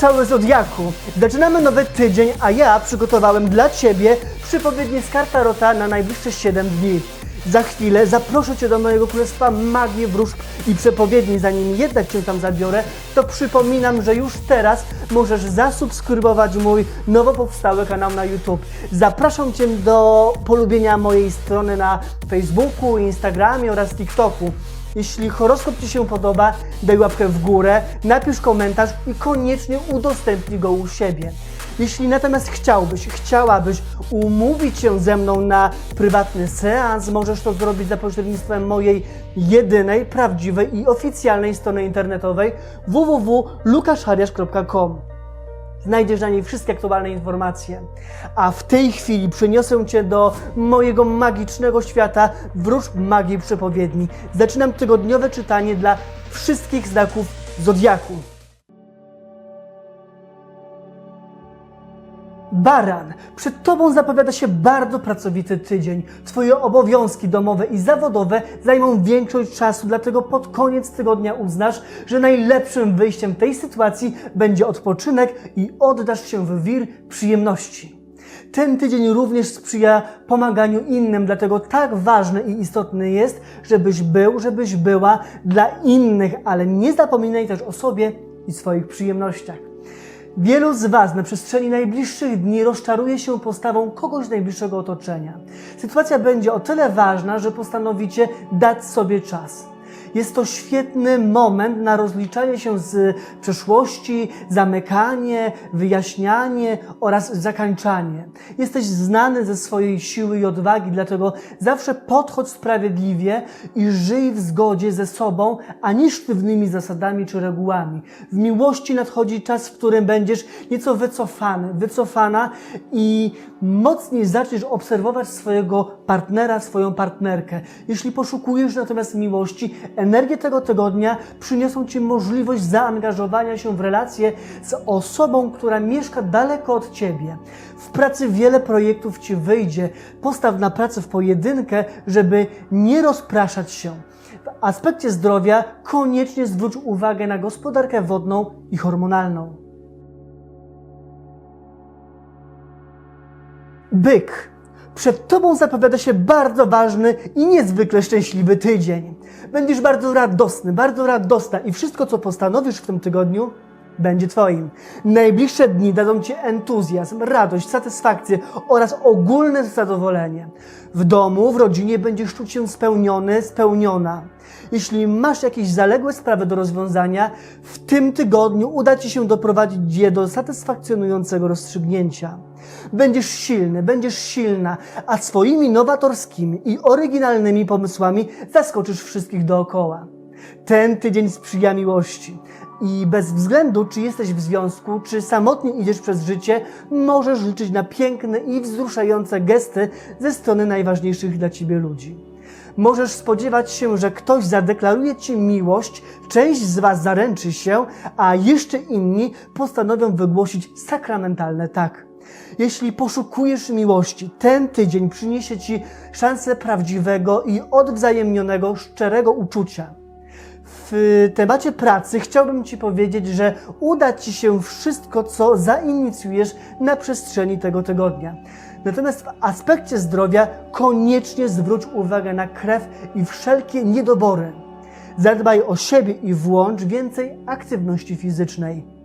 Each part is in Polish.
cały Zodiaku! Zaczynamy nowy tydzień, a ja przygotowałem dla Ciebie przypowiednie z karta Rota na najbliższe 7 dni. Za chwilę zaproszę Cię do mojego królestwa magii, wróżb i przepowiedni. Zanim jednak Cię tam zabiorę, to przypominam, że już teraz możesz zasubskrybować mój nowo powstały kanał na YouTube. Zapraszam Cię do polubienia mojej strony na Facebooku, Instagramie oraz TikToku. Jeśli horoskop Ci się podoba, daj łapkę w górę, napisz komentarz i koniecznie udostępnij go u siebie. Jeśli natomiast chciałbyś, chciałabyś umówić się ze mną na prywatny seans, możesz to zrobić za pośrednictwem mojej jedynej, prawdziwej i oficjalnej strony internetowej www.lukaszhariasz.com. Znajdziesz na niej wszystkie aktualne informacje. A w tej chwili przeniosę Cię do mojego magicznego świata wróżb magii przepowiedni. Zaczynam tygodniowe czytanie dla wszystkich znaków Zodiaku. Baran, przed Tobą zapowiada się bardzo pracowity tydzień. Twoje obowiązki domowe i zawodowe zajmą większość czasu, dlatego pod koniec tygodnia uznasz, że najlepszym wyjściem tej sytuacji będzie odpoczynek i oddasz się w wir przyjemności. Ten tydzień również sprzyja pomaganiu innym, dlatego tak ważne i istotne jest, żebyś był, żebyś była dla innych, ale nie zapominaj też o sobie i swoich przyjemnościach. Wielu z Was na przestrzeni najbliższych dni rozczaruje się postawą kogoś najbliższego otoczenia. Sytuacja będzie o tyle ważna, że postanowicie dać sobie czas. Jest to świetny moment na rozliczanie się z przeszłości, zamykanie, wyjaśnianie oraz zakańczanie. Jesteś znany ze swojej siły i odwagi, dlatego zawsze podchodź sprawiedliwie i żyj w zgodzie ze sobą, a nie sztywnymi zasadami czy regułami. W miłości nadchodzi czas, w którym będziesz nieco wycofany, wycofana i mocniej zaczniesz obserwować swojego partnera, swoją partnerkę. Jeśli poszukujesz natomiast miłości, energie tego tygodnia przyniosą Ci możliwość zaangażowania się w relacje z osobą, która mieszka daleko od Ciebie. W pracy wiele projektów Ci wyjdzie. Postaw na pracę w pojedynkę, żeby nie rozpraszać się. W aspekcie zdrowia koniecznie zwróć uwagę na gospodarkę wodną i hormonalną. Byk. Przed Tobą zapowiada się bardzo ważny i niezwykle szczęśliwy tydzień. Będziesz bardzo radosny, bardzo radosna i wszystko, co postanowisz w tym tygodniu, będzie Twoim. Najbliższe dni dadzą Ci entuzjazm, radość, satysfakcję oraz ogólne zadowolenie. W domu, w rodzinie będziesz czuć się spełniony, spełniona. Jeśli masz jakieś zaległe sprawy do rozwiązania, w tym tygodniu uda Ci się doprowadzić je do satysfakcjonującego rozstrzygnięcia. Będziesz silny, będziesz silna, a swoimi nowatorskimi i oryginalnymi pomysłami zaskoczysz wszystkich dookoła. Ten tydzień sprzyja miłości. I bez względu, czy jesteś w związku, czy samotnie idziesz przez życie, możesz liczyć na piękne i wzruszające gesty ze strony najważniejszych dla ciebie ludzi. Możesz spodziewać się, że ktoś zadeklaruje ci miłość, część z was zaręczy się, a jeszcze inni postanowią wygłosić sakramentalne tak. Jeśli poszukujesz miłości, ten tydzień przyniesie ci szansę prawdziwego i odwzajemnionego, szczerego uczucia. W temacie pracy chciałbym Ci powiedzieć, że uda Ci się wszystko, co zainicjujesz na przestrzeni tego tygodnia. Natomiast w aspekcie zdrowia koniecznie zwróć uwagę na krew i wszelkie niedobory. Zadbaj o siebie i włącz więcej aktywności fizycznej.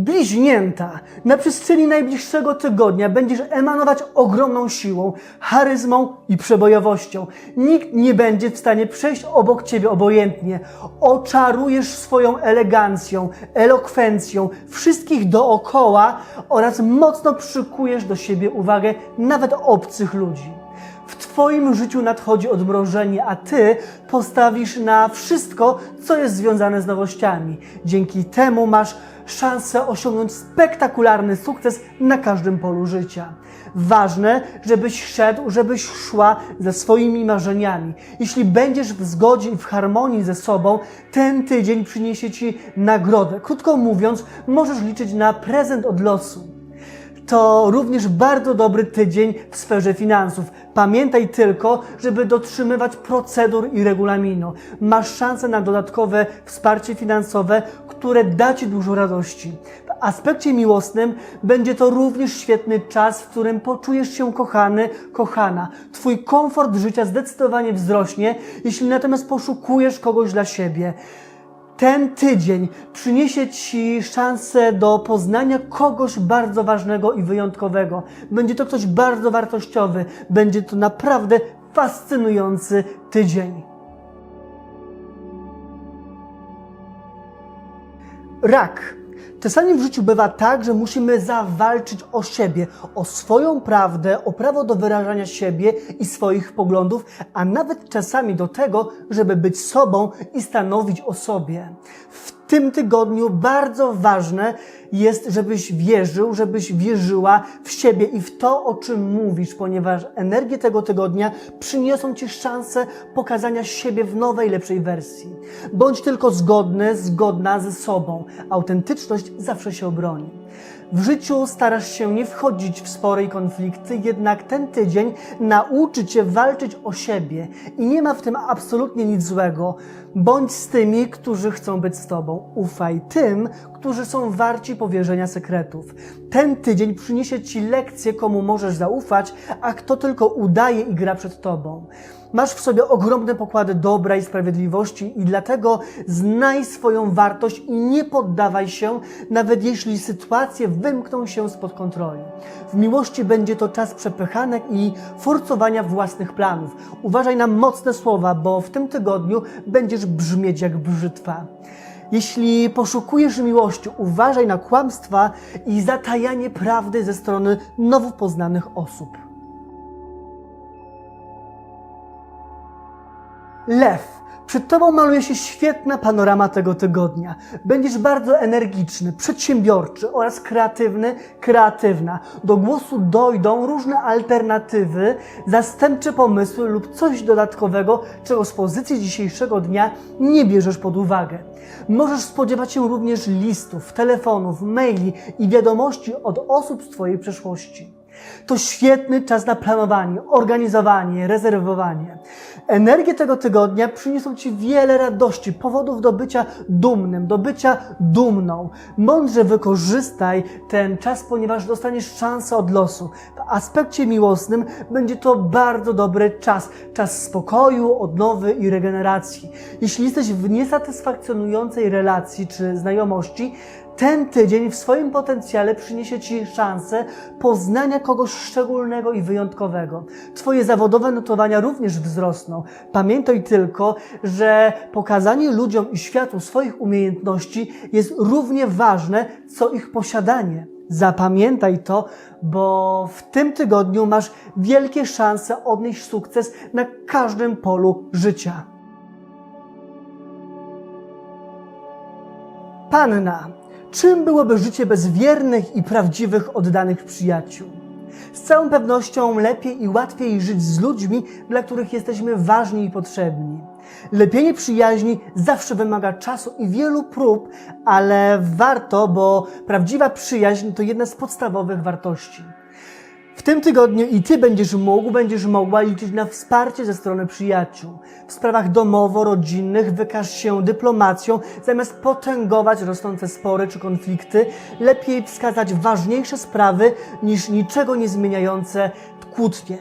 Bliźnięta, na przestrzeni najbliższego tygodnia będziesz emanować ogromną siłą, charyzmą i przebojowością. Nikt nie będzie w stanie przejść obok ciebie obojętnie. Oczarujesz swoją elegancją, elokwencją wszystkich dookoła oraz mocno przykujesz do siebie uwagę nawet obcych ludzi. W Twoim życiu nadchodzi odmrożenie, a Ty postawisz na wszystko, co jest związane z nowościami. Dzięki temu masz szansę osiągnąć spektakularny sukces na każdym polu życia. Ważne, żebyś szedł, żebyś szła ze swoimi marzeniami. Jeśli będziesz w zgodzie i w harmonii ze sobą, ten tydzień przyniesie Ci nagrodę. Krótko mówiąc, możesz liczyć na prezent od losu. To również bardzo dobry tydzień w sferze finansów. Pamiętaj tylko, żeby dotrzymywać procedur i regulaminu. Masz szansę na dodatkowe wsparcie finansowe, które da Ci dużo radości. W aspekcie miłosnym będzie to również świetny czas, w którym poczujesz się kochany, kochana. Twój komfort życia zdecydowanie wzrośnie, jeśli natomiast poszukujesz kogoś dla siebie. Ten tydzień przyniesie Ci szansę do poznania kogoś bardzo ważnego i wyjątkowego. Będzie to ktoś bardzo wartościowy. Będzie to naprawdę fascynujący tydzień. Rak. Czasami w życiu bywa tak, że musimy zawalczyć o siebie, o swoją prawdę, o prawo do wyrażania siebie i swoich poglądów, a nawet czasami do tego, żeby być sobą i stanowić o sobie. W tym tygodniu bardzo ważne jest, żebyś wierzył, żebyś wierzyła w siebie i w to, o czym mówisz, ponieważ energie tego tygodnia przyniosą Ci szansę pokazania siebie w nowej, lepszej wersji. Bądź tylko zgodny, zgodna ze sobą. Autentyczność zawsze się obroni. W życiu starasz się nie wchodzić w spory i konflikty, jednak ten tydzień nauczy cię walczyć o siebie i nie ma w tym absolutnie nic złego. Bądź z tymi, którzy chcą być z tobą. Ufaj tym, którzy są warci powierzenia sekretów. Ten tydzień przyniesie ci lekcję, komu możesz zaufać, a kto tylko udaje i gra przed tobą. Masz w sobie ogromne pokłady dobra i sprawiedliwości i dlatego znaj swoją wartość i nie poddawaj się, nawet jeśli sytuacje wymkną się spod kontroli. W miłości będzie to czas przepychanek i forcowania własnych planów. Uważaj na mocne słowa, bo w tym tygodniu będziesz brzmieć jak brzytwa. Jeśli poszukujesz miłości, uważaj na kłamstwa i zatajanie prawdy ze strony nowo poznanych osób. Lew. Przed Tobą maluje się świetna panorama tego tygodnia. Będziesz bardzo energiczny, przedsiębiorczy oraz kreatywny, kreatywna. Do głosu dojdą różne alternatywy, zastępcze pomysły lub coś dodatkowego, czego z pozycji dzisiejszego dnia nie bierzesz pod uwagę. Możesz spodziewać się również listów, telefonów, maili i wiadomości od osób z Twojej przeszłości. To świetny czas na planowanie, organizowanie, rezerwowanie. Energie tego tygodnia przyniosą Ci wiele radości, powodów do bycia dumnym, do bycia dumną. Mądrze wykorzystaj ten czas, ponieważ dostaniesz szansę od losu. W aspekcie miłosnym będzie to bardzo dobry czas. Czas spokoju, odnowy i regeneracji. Jeśli jesteś w niesatysfakcjonującej relacji czy znajomości, ten tydzień w swoim potencjale przyniesie Ci szansę poznania kogoś szczególnego i wyjątkowego. Twoje zawodowe notowania również wzrosną. Pamiętaj tylko, że pokazanie ludziom i światu swoich umiejętności jest równie ważne, co ich posiadanie. Zapamiętaj to, bo w tym tygodniu masz wielkie szanse odnieść sukces na każdym polu życia. Panna, czym byłoby życie bez wiernych i prawdziwych, oddanych przyjaciół? Z całą pewnością lepiej i łatwiej żyć z ludźmi, dla których jesteśmy ważni i potrzebni. Lepienie przyjaźni zawsze wymaga czasu i wielu prób, ale warto, bo prawdziwa przyjaźń to jedna z podstawowych wartości. W tym tygodniu i Ty będziesz mógł, będziesz mogła liczyć na wsparcie ze strony przyjaciół. W sprawach domowo-rodzinnych wykaż się dyplomacją, zamiast potęgować rosnące spory czy konflikty. Lepiej wskazać ważniejsze sprawy niż niczego nie zmieniające kłótnie.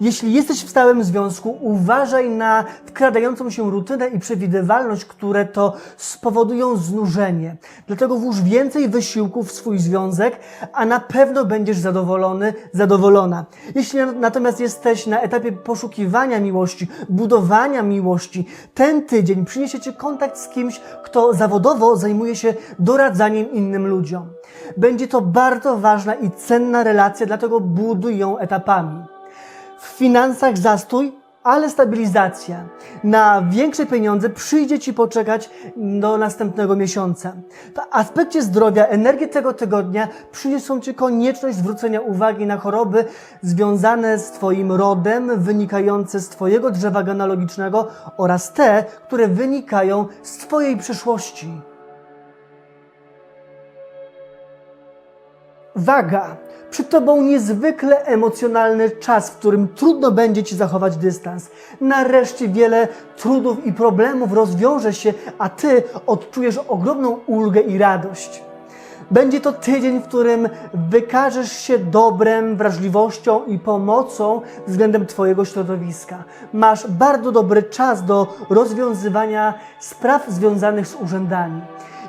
Jeśli jesteś w stałym związku, uważaj na wkradającą się rutynę i przewidywalność, które to spowodują znużenie. Dlatego włóż więcej wysiłku w swój związek, a na pewno będziesz zadowolony, zadowolona. Jeśli natomiast jesteś na etapie poszukiwania miłości, budowania miłości, ten tydzień przyniesie Ci kontakt z kimś, kto zawodowo zajmuje się doradzaniem innym ludziom. Będzie to bardzo ważna i cenna relacja, dlatego buduj ją etapami. W finansach zastój, ale stabilizacja. Na większe pieniądze przyjdzie Ci poczekać do następnego miesiąca. W aspekcie zdrowia energie tego tygodnia przyniosą Ci konieczność zwrócenia uwagi na choroby związane z Twoim rodem, wynikające z Twojego drzewa genealogicznego oraz te, które wynikają z Twojej przyszłości. Waga. Przed Tobą niezwykle emocjonalny czas, w którym trudno będzie Ci zachować dystans. Nareszcie wiele trudów i problemów rozwiąże się, a Ty odczujesz ogromną ulgę i radość. Będzie to tydzień, w którym wykażesz się dobrem, wrażliwością i pomocą względem Twojego środowiska. Masz bardzo dobry czas do rozwiązywania spraw związanych z urzędami.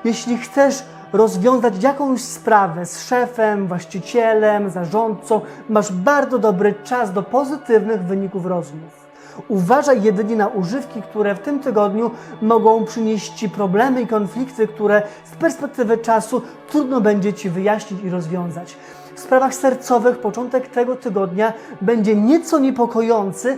Jeśli chcesz rozwiązać jakąś sprawę z szefem, właścicielem, zarządcą, masz bardzo dobry czas do pozytywnych wyników rozmów. Uważaj jedynie na używki, które w tym tygodniu mogą przynieść Ci problemy i konflikty, które z perspektywy czasu trudno będzie Ci wyjaśnić i rozwiązać. W sprawach sercowych początek tego tygodnia będzie nieco niepokojący,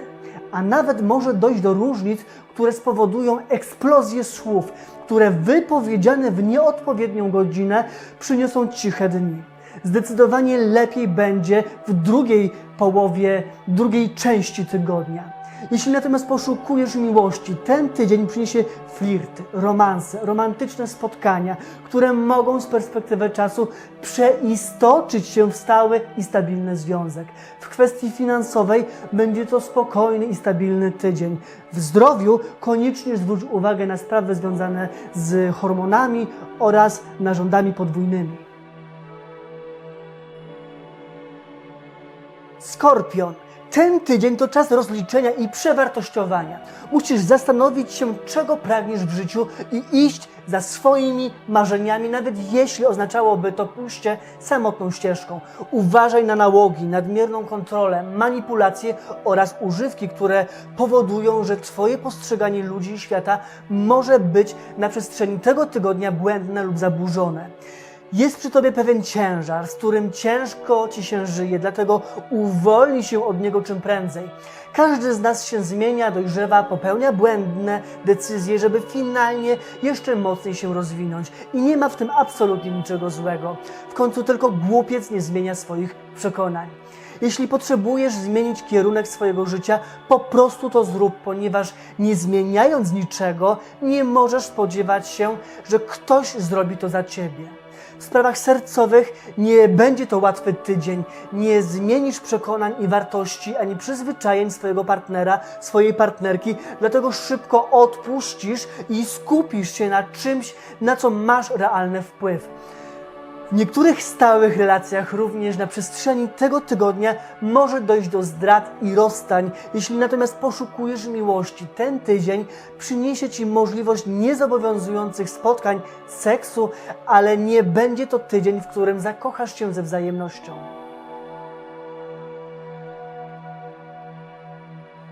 a nawet może dojść do różnic, które spowodują eksplozję słów, które wypowiedziane w nieodpowiednią godzinę przyniosą ciche dni. Zdecydowanie lepiej będzie w drugiej połowie, drugiej części tygodnia. Jeśli natomiast poszukujesz miłości, ten tydzień przyniesie flirty, romanse, romantyczne spotkania, które mogą z perspektywy czasu przeistoczyć się w stały i stabilny związek. W kwestii finansowej będzie to spokojny i stabilny tydzień. W zdrowiu koniecznie zwróć uwagę na sprawy związane z hormonami oraz narządami podwójnymi. Skorpion. Ten tydzień to czas rozliczenia i przewartościowania. Musisz zastanowić się, czego pragniesz w życiu i iść za swoimi marzeniami, nawet jeśli oznaczałoby to pójście samotną ścieżką. Uważaj na nałogi, nadmierną kontrolę, manipulacje oraz używki, które powodują, że Twoje postrzeganie ludzi i świata może być na przestrzeni tego tygodnia błędne lub zaburzone. Jest przy tobie pewien ciężar, z którym ciężko ci się żyje, dlatego uwolnij się od niego czym prędzej. Każdy z nas się zmienia, dojrzewa, popełnia błędne decyzje, żeby finalnie jeszcze mocniej się rozwinąć. I nie ma w tym absolutnie niczego złego. W końcu tylko głupiec nie zmienia swoich przekonań. Jeśli potrzebujesz zmienić kierunek swojego życia, po prostu to zrób, ponieważ nie zmieniając niczego, nie możesz spodziewać się, że ktoś zrobi to za ciebie. W sprawach sercowych nie będzie to łatwy tydzień. Nie zmienisz przekonań i wartości ani przyzwyczajeń swojego partnera, swojej partnerki, dlatego szybko odpuścisz i skupisz się na czymś, na co masz realny wpływ. W niektórych stałych relacjach również na przestrzeni tego tygodnia może dojść do zdrad i rozstań. Jeśli natomiast poszukujesz miłości, ten tydzień przyniesie Ci możliwość niezobowiązujących spotkań, seksu, ale nie będzie to tydzień, w którym zakochasz się ze wzajemnością.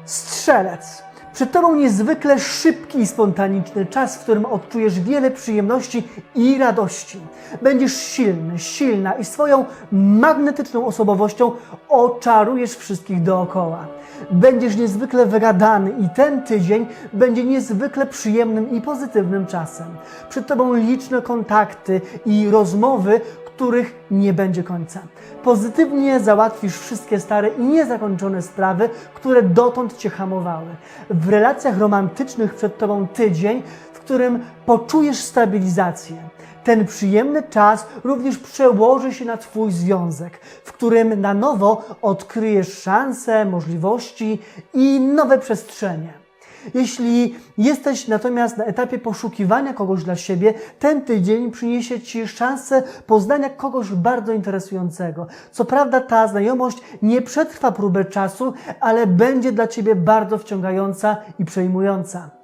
Strzelec. Przed Tobą niezwykle szybki i spontaniczny czas, w którym odczujesz wiele przyjemności i radości. Będziesz silny, silna i swoją magnetyczną osobowością oczarujesz wszystkich dookoła. Będziesz niezwykle wygadany i ten tydzień będzie niezwykle przyjemnym i pozytywnym czasem. Przed Tobą liczne kontakty i rozmowy, których nie będzie końca. Pozytywnie załatwisz wszystkie stare i niezakończone sprawy, które dotąd Cię hamowały. W relacjach romantycznych przed Tobą tydzień, w którym poczujesz stabilizację. Ten przyjemny czas również przełoży się na Twój związek, w którym na nowo odkryjesz szanse, możliwości i nowe przestrzenie. Jeśli jesteś natomiast na etapie poszukiwania kogoś dla siebie, ten tydzień przyniesie Ci szansę poznania kogoś bardzo interesującego. Co prawda ta znajomość nie przetrwa próbę czasu, ale będzie dla Ciebie bardzo wciągająca i przejmująca.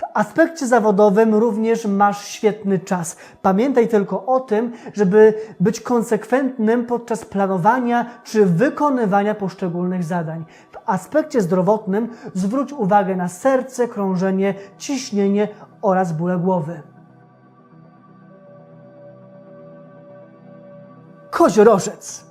W aspekcie zawodowym również masz świetny czas. Pamiętaj tylko o tym, żeby być konsekwentnym podczas planowania czy wykonywania poszczególnych zadań. Aspekcie zdrowotnym zwróć uwagę na serce, krążenie, ciśnienie oraz bóle głowy. Koziorożec.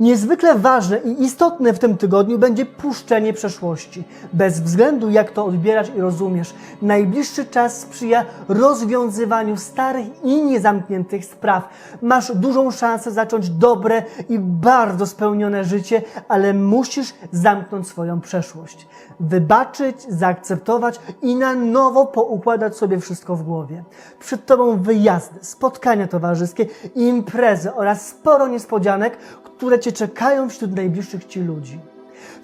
Niezwykle ważne i istotne w tym tygodniu będzie puszczenie przeszłości. Bez względu jak to odbierasz i rozumiesz, najbliższy czas sprzyja rozwiązywaniu starych i niezamkniętych spraw. Masz dużą szansę zacząć dobre i bardzo spełnione życie, ale musisz zamknąć swoją przeszłość. Wybaczyć, zaakceptować i na nowo poukładać sobie wszystko w głowie. Przed Tobą wyjazdy, spotkania towarzyskie, imprezy oraz sporo niespodzianek, które Cię czekają wśród najbliższych Ci ludzi.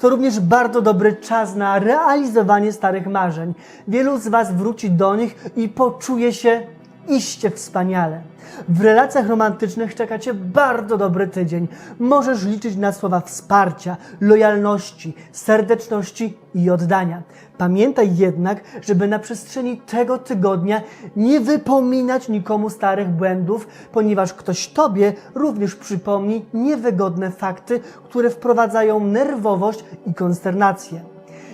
To również bardzo dobry czas na realizowanie starych marzeń. Wielu z Was wróci do nich i poczuje się iście wspaniale. W relacjach romantycznych czeka Cię bardzo dobry tydzień. Możesz liczyć na słowa wsparcia, lojalności, serdeczności i oddania. Pamiętaj jednak, żeby na przestrzeni tego tygodnia nie wypominać nikomu starych błędów, ponieważ ktoś Tobie również przypomni niewygodne fakty, które wprowadzają nerwowość i konsternację.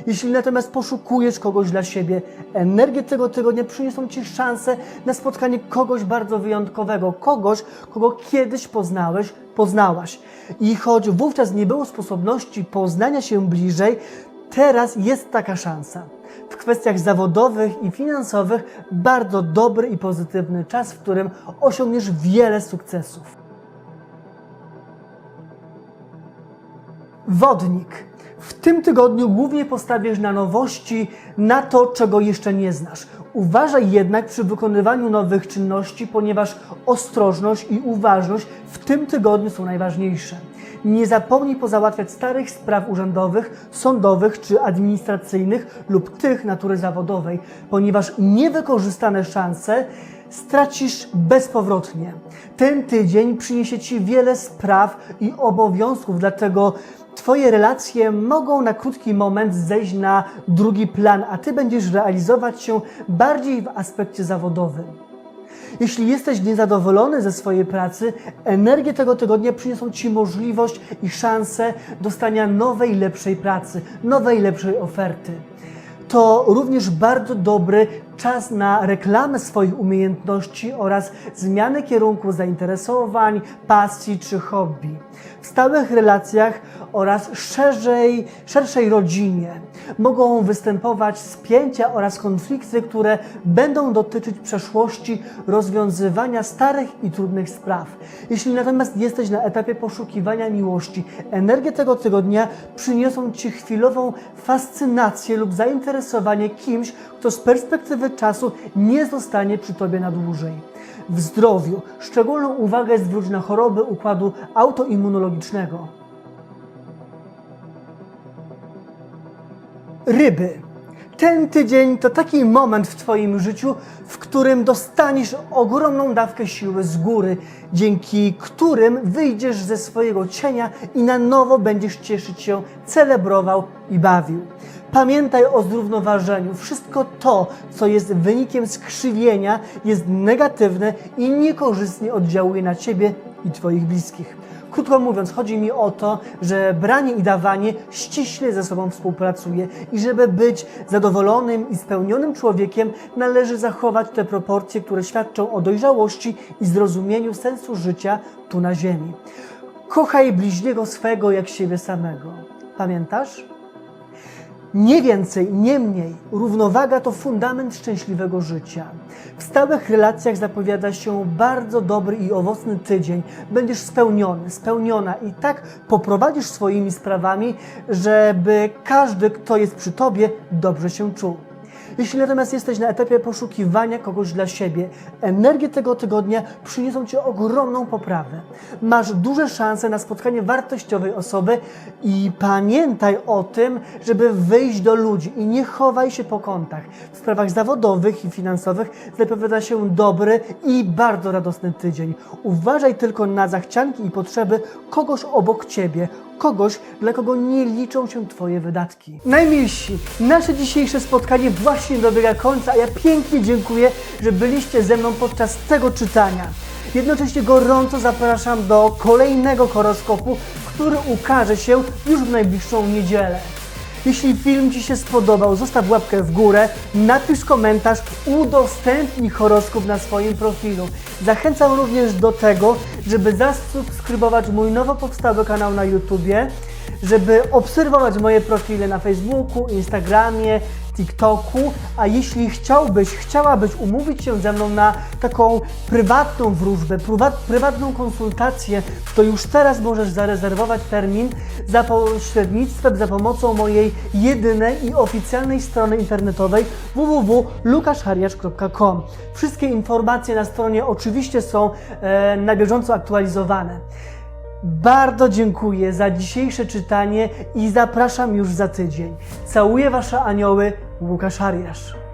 Jeśli natomiast poszukujesz kogoś dla siebie, energie tego tygodnia przyniosą Ci szansę na spotkanie kogoś bardzo wyjątkowego, kogoś, kogo kiedyś poznałeś, poznałaś. I choć wówczas nie było sposobności poznania się bliżej, teraz jest taka szansa. W kwestiach zawodowych i finansowych bardzo dobry i pozytywny czas, w którym osiągniesz wiele sukcesów. Wodnik. W tym tygodniu głównie postawisz na nowości, na to, czego jeszcze nie znasz. Uważaj jednak przy wykonywaniu nowych czynności, ponieważ ostrożność i uważność w tym tygodniu są najważniejsze. Nie zapomnij pozałatwiać starych spraw urzędowych, sądowych czy administracyjnych lub tych natury zawodowej, ponieważ niewykorzystane szanse stracisz bezpowrotnie. Ten tydzień przyniesie Ci wiele spraw i obowiązków, dlatego Twoje relacje mogą na krótki moment zejść na drugi plan, a Ty będziesz realizować się bardziej w aspekcie zawodowym. Jeśli jesteś niezadowolony ze swojej pracy, energie tego tygodnia przyniosą Ci możliwość i szansę dostania nowej, lepszej pracy, nowej, lepszej oferty. To również bardzo dobry czas na reklamę swoich umiejętności oraz zmianę kierunku zainteresowań, pasji czy hobby. W stałych relacjach oraz szerzej, szerszej rodzinie mogą występować spięcia oraz konflikty, które będą dotyczyć przeszłości rozwiązywania starych i trudnych spraw. Jeśli natomiast jesteś na etapie poszukiwania miłości, energie tego tygodnia przyniosą Ci chwilową fascynację lub zainteresowanie kimś, kto z perspektywy czasu nie zostanie przy Tobie na dłużej. W zdrowiu szczególną uwagę zwróć na choroby układu autoimmunologicznego. Ryby. Ten tydzień to taki moment w Twoim życiu, w którym dostaniesz ogromną dawkę siły z góry, dzięki którym wyjdziesz ze swojego cienia i na nowo będziesz cieszyć się, celebrował i bawił. Pamiętaj o zrównoważeniu. Wszystko to, co jest wynikiem skrzywienia, jest negatywne i niekorzystnie oddziałuje na Ciebie i Twoich bliskich. Krótko mówiąc, chodzi mi o to, że branie i dawanie ściśle ze sobą współpracuje i żeby być zadowolonym i spełnionym człowiekiem, należy zachować te proporcje, które świadczą o dojrzałości i zrozumieniu sensu życia tu na Ziemi. Kochaj bliźniego swego jak siebie samego. Pamiętasz? Nie więcej, nie mniej. Równowaga to fundament szczęśliwego życia. W stałych relacjach zapowiada się bardzo dobry i owocny tydzień. Będziesz spełniony, spełniona i tak poprowadzisz swoimi sprawami, żeby każdy, kto jest przy tobie, dobrze się czuł. Jeśli natomiast jesteś na etapie poszukiwania kogoś dla siebie, energie tego tygodnia przyniosą Ci ogromną poprawę. Masz duże szanse na spotkanie wartościowej osoby i pamiętaj o tym, żeby wyjść do ludzi i nie chowaj się po kątach. W sprawach zawodowych i finansowych zapowiada się dobry i bardzo radosny tydzień. Uważaj tylko na zachcianki i potrzeby kogoś obok Ciebie, kogoś, dla kogo nie liczą się Twoje wydatki. Najmilsi, nasze dzisiejsze spotkanie właśnie dobiega końca, a ja pięknie dziękuję, że byliście ze mną podczas tego czytania. Jednocześnie gorąco zapraszam do kolejnego horoskopu, który ukaże się już w najbliższą niedzielę. Jeśli film Ci się spodobał, zostaw łapkę w górę, napisz komentarz, udostępnij horoskop na swoim profilu. Zachęcam również do tego, żeby zasubskrybować mój nowo powstały kanał na YouTubie, żeby obserwować moje profile na Facebooku, Instagramie, TikToku, a jeśli chciałbyś, chciałabyś umówić się ze mną na taką prywatną wróżbę, prywa- prywatną konsultację, to już teraz możesz zarezerwować termin za pośrednictwem, za pomocą mojej jedynej i oficjalnej strony internetowej www.lukaszhariacz.com. Wszystkie informacje na stronie oczywiście są e, na bieżąco aktualizowane. Bardzo dziękuję za dzisiejsze czytanie i zapraszam już za tydzień. Całuję Wasze anioły, Łukasz Ariasz.